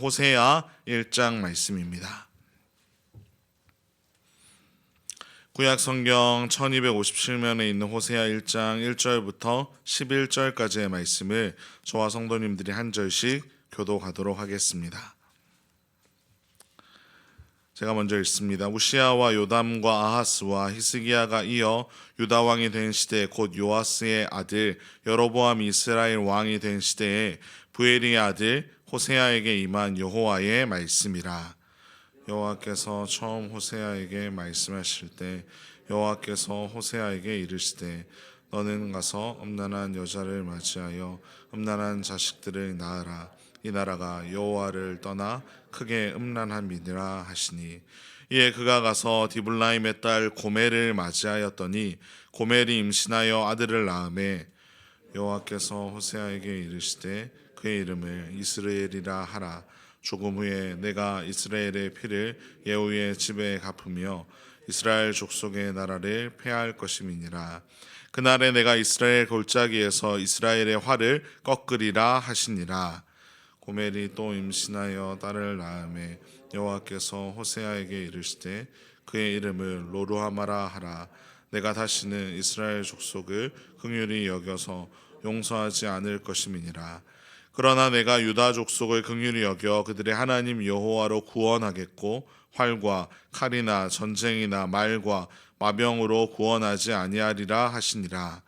호세아 1장 말씀입니다. 구약 성경 1257면에 있는 호세아 1장 1절부터 11절까지의 말씀을 저와 성도님들이 한 절씩 교도하도록 하겠습니다. 제가 먼저 읽습니다. 우시아와 요담과 아하스와 히스기야가 이어 유다 왕이 된 시대 곧 요아스의 아들 여로보암이 이스라엘 왕이 된 시대에 부엘의 아들 호세아에게 임한 여호와의 말씀이라. 여호와께서 처음 호세아에게 말씀하실 때 여호와께서 호세아에게 이르시되 너는 가서 음란한 여자를 맞이하여 음란한 자식들을 낳으라 이 나라가 여호와를 떠나 크게 음란함이니라 하시니 이에 그가 가서 디블라임의 딸 고멜을 맞이하였더니 고멜이 임신하여 아들을 낳음에 여호와께서 호세아에게 이르시되 그의 이름을 이스라엘이라 하라. 조금 후에 내가 이스라엘의 피를 예후의 집에 갚으며 이스라엘 족속의 나라를 폐할 것임이니라. 그날에 내가 이스라엘 골짜기에서 이스라엘의 활을 꺾으리라 하시니라. 고멜이 또 임신하여 딸을 낳음에 여호와께서 호세아에게 이르시되 그의 이름을 로루하마라 하라. 내가 다시는 이스라엘 족속을 긍휼히 여겨서 용서하지 않을 것임이니라 그러나 내가 유다 족속을 긍휼히 여겨 그들의 하나님 여호와로 구원하겠고 활과 칼이나 전쟁이나 말과 마병으로 구원하지 아니하리라 하시니라.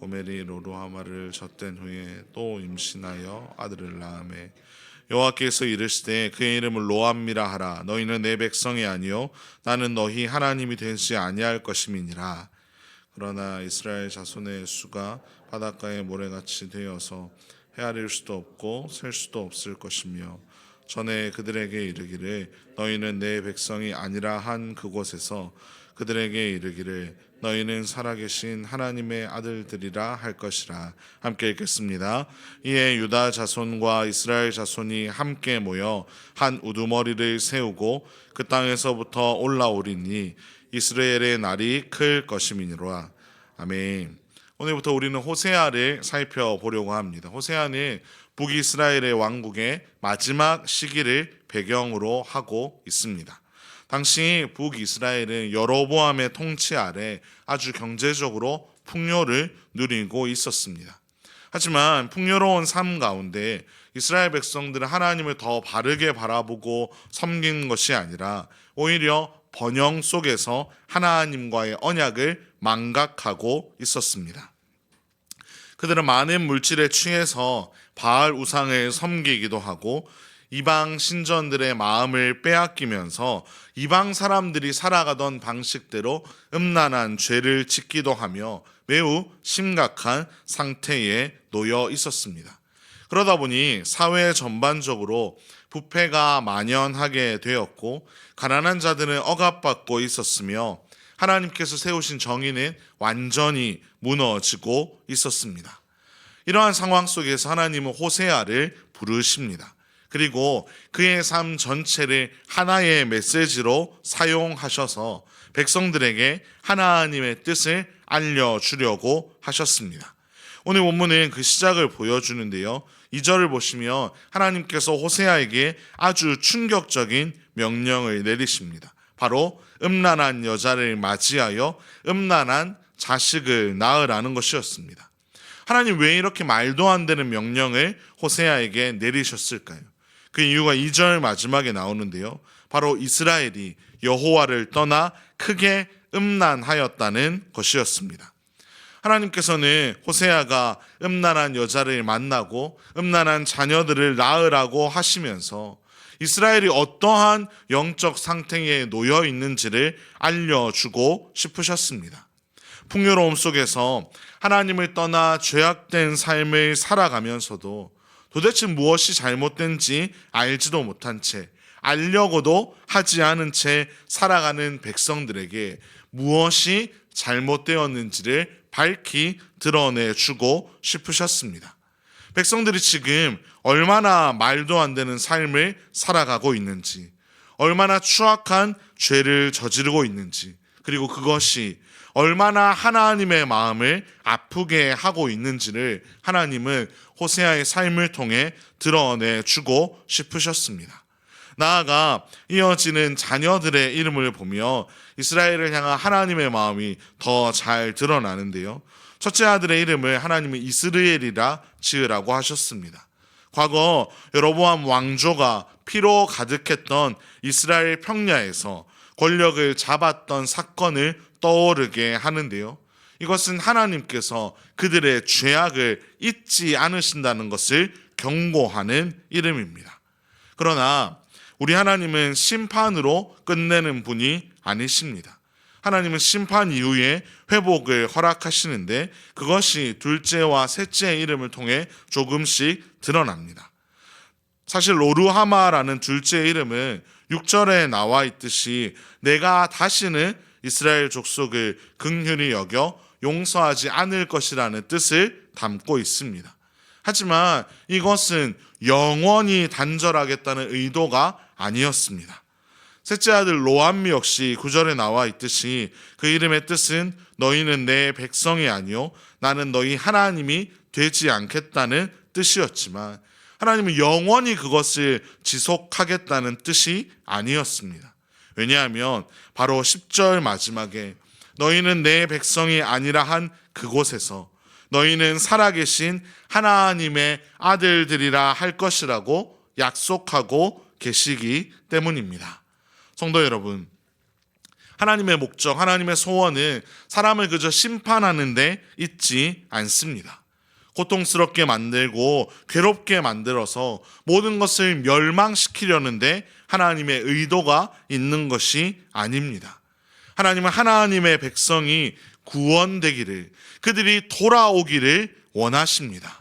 고멜이 로루하마를 젖된 후에 또 임신하여 아들을 낳음에 여호와께서 이르시되 그의 이름을 로암미라 하라. 너희는 내 백성이 아니요 나는 너희 하나님이 되지 아니할 것임이니라. 그러나 이스라엘 자손의 수가 바닷가의 모래같이 되어서 헤아릴 수도 없고 셀 수도 없을 것이며 전에 그들에게 이르기를 너희는 내 백성이 아니라 한 그곳에서 그들에게 이르기를 너희는 살아계신 하나님의 아들들이라 할 것이라 함께 읽겠습니다. 이에 유다 자손과 이스라엘 자손이 함께 모여 한 우두머리를 세우고 그 땅에서부터 올라오리니 이스라엘의 날이 클 것임이니라. 아멘. 오늘부터 우리는 호세아를 살펴보려고 합니다. 호세아는 북이스라엘의 왕국의 마지막 시기를 배경으로 하고 있습니다. 당시 북이스라엘은 여로보암의 통치 아래 아주 경제적으로 풍요를 누리고 있었습니다. 하지만 풍요로운 삶 가운데 이스라엘 백성들은 하나님을 더 바르게 바라보고 섬긴 것이 아니라 오히려 번영 속에서 하나님과의 언약을 망각하고 있었습니다. 그들은 많은 물질에 취해서 바알 우상을 섬기기도 하고 이방 신전들의 마음을 빼앗기면서 이방 사람들이 살아가던 방식대로 음란한 죄를 짓기도 하며 매우 심각한 상태에 놓여 있었습니다. 그러다 보니 사회 전반적으로 부패가 만연하게 되었고 가난한 자들은 억압받고 있었으며 하나님께서 세우신 정의는 완전히 무너지고 있었습니다. 이러한 상황 속에서 하나님은 호세아를 부르십니다. 그리고 그의 삶 전체를 하나의 메시지로 사용하셔서 백성들에게 하나님의 뜻을 알려주려고 하셨습니다. 오늘 본문은 그 시작을 보여주는데요. 2절을 보시면 하나님께서 호세아에게 아주 충격적인 명령을 내리십니다. 바로 음란한 여자를 맞이하여 음란한 자식을 낳으라는 것이었습니다. 하나님 왜 이렇게 말도 안 되는 명령을 호세아에게 내리셨을까요? 그 이유가 2절 마지막에 나오는데요. 바로 이스라엘이 여호와를 떠나 크게 음란하였다는 것이었습니다. 하나님께서는 호세아가 음란한 여자를 만나고 음란한 자녀들을 낳으라고 하시면서 이스라엘이 어떠한 영적 상태에 놓여 있는지를 알려주고 싶으셨습니다. 풍요로움 속에서 하나님을 떠나 죄악된 삶을 살아가면서도 도대체 무엇이 잘못된지 알지도 못한 채 알려고도 하지 않은 채 살아가는 백성들에게 무엇이 잘못되었는지를 밝히 드러내 주고 싶으셨습니다. 백성들이 지금 얼마나 말도 안 되는 삶을 살아가고 있는지, 얼마나 추악한 죄를 저지르고 있는지, 그리고 그것이 얼마나 하나님의 마음을 아프게 하고 있는지를 하나님은 호세아의 삶을 통해 드러내 주고 싶으셨습니다. 나아가 이어지는 자녀들의 이름을 보며 이스라엘을 향한 하나님의 마음이 더 잘 드러나는데요. 첫째 아들의 이름을 하나님은 이스르엘이라 지으라고 하셨습니다. 과거 여로보암 왕조가 피로 가득했던 이스라엘 평야에서 권력을 잡았던 사건을 떠오르게 하는데요. 이것은 하나님께서 그들의 죄악을 잊지 않으신다는 것을 경고하는 이름입니다. 그러나 우리 하나님은 심판으로 끝내는 분이 아니십니다. 하나님은 심판 이후에 회복을 허락하시는데 그것이 둘째와 셋째의 이름을 통해 조금씩 드러납니다. 사실 로루하마라는 둘째 이름은 6절에 나와 있듯이 내가 다시는 이스라엘 족속을 긍휼히 여겨 용서하지 않을 것이라는 뜻을 담고 있습니다. 하지만 이것은 영원히 단절하겠다는 의도가 아니었습니다. 셋째 아들 로암미 역시 구절에 나와 있듯이 그 이름의 뜻은 너희는 내 백성이 아니요 나는 너희 하나님이 되지 않겠다는 뜻이었지만 하나님은 영원히 그것을 지속하겠다는 뜻이 아니었습니다. 왜냐하면 바로 10절 마지막에 너희는 내 백성이 아니라 한 그곳에서 너희는 살아계신 하나님의 아들들이라 할 것이라고 약속하고 계시기 때문입니다. 성도 여러분, 하나님의 목적, 하나님의 소원은 사람을 그저 심판하는데 있지 않습니다. 고통스럽게 만들고 괴롭게 만들어서 모든 것을 멸망시키려는데 하나님의 의도가 있는 것이 아닙니다. 하나님은 하나님의 백성이 구원되기를, 그들이 돌아오기를 원하십니다.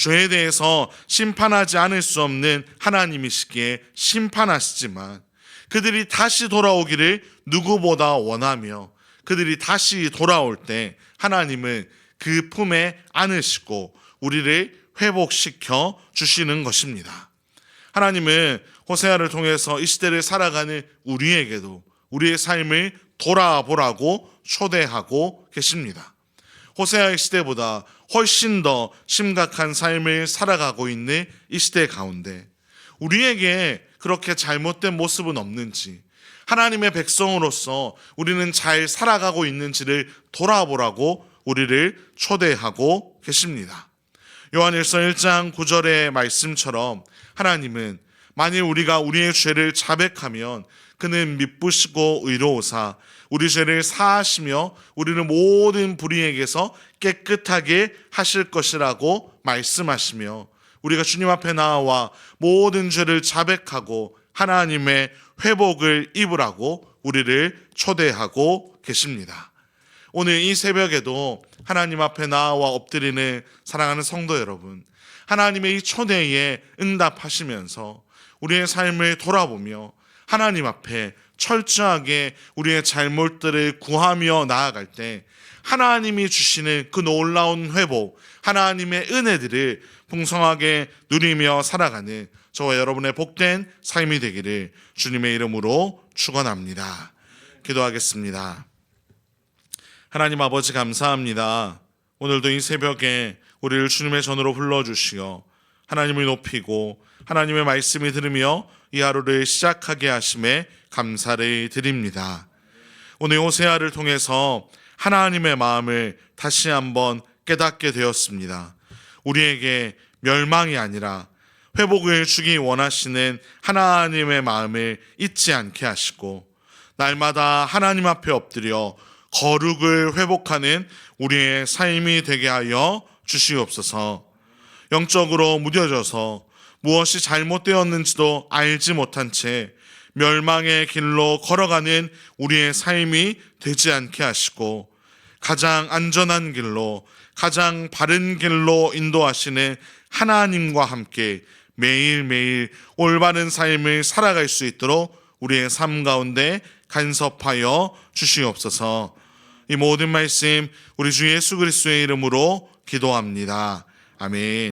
죄에 대해서 심판하지 않을 수 없는 하나님이시기에 심판하시지만 그들이 다시 돌아오기를 누구보다 원하며 그들이 다시 돌아올 때 하나님은 그 품에 안으시고 우리를 회복시켜 주시는 것입니다. 하나님은 호세아를 통해서 이 시대를 살아가는 우리에게도 우리의 삶을 돌아보라고 초대하고 계십니다. 호세아의 시대보다 훨씬 더 심각한 삶을 살아가고 있는 이 시대 가운데 우리에게 그렇게 잘못된 모습은 없는지 하나님의 백성으로서 우리는 잘 살아가고 있는지를 돌아보라고 우리를 초대하고 계십니다. 요한일서 1장 9절의 말씀처럼 하나님은 만일 우리가 우리의 죄를 자백하면 그는 미쁘시고 의로우사 우리 죄를 사하시며 우리를 모든 불의에게서 깨끗하게 하실 것이라고 말씀하시며 우리가 주님 앞에 나와 모든 죄를 자백하고 하나님의 회복을 입으라고 우리를 초대하고 계십니다. 오늘 이 새벽에도 하나님 앞에 나와 엎드리는 사랑하는 성도 여러분, 하나님의 이 초대에 응답하시면서 우리의 삶을 돌아보며 하나님 앞에 철저하게 우리의 잘못들을 구하며 나아갈 때 하나님이 주시는 그 놀라운 회복, 하나님의 은혜들을 풍성하게 누리며 살아가는 저와 여러분의 복된 삶이 되기를 주님의 이름으로 축원합니다. 기도하겠습니다. 하나님 아버지 감사합니다. 오늘도 이 새벽에 우리를 주님의 전으로 불러주시어 하나님을 높이고 하나님의 말씀을 들으며 이 하루를 시작하게 하심에 감사를 드립니다. 오늘 호세아를 통해서 하나님의 마음을 다시 한번 깨닫게 되었습니다. 우리에게 멸망이 아니라 회복을 주기 원하시는 하나님의 마음을 잊지 않게 하시고 날마다 하나님 앞에 엎드려 거룩을 회복하는 우리의 삶이 되게 하여 주시옵소서. 영적으로 무뎌져서 무엇이 잘못되었는지도 알지 못한 채 멸망의 길로 걸어가는 우리의 삶이 되지 않게 하시고 가장 안전한 길로 가장 바른 길로 인도하시는 하나님과 함께 매일매일 올바른 삶을 살아갈 수 있도록 우리의 삶 가운데 간섭하여 주시옵소서. 이 모든 말씀 우리 주 예수 그리스도의 이름으로 기도합니다. 아멘.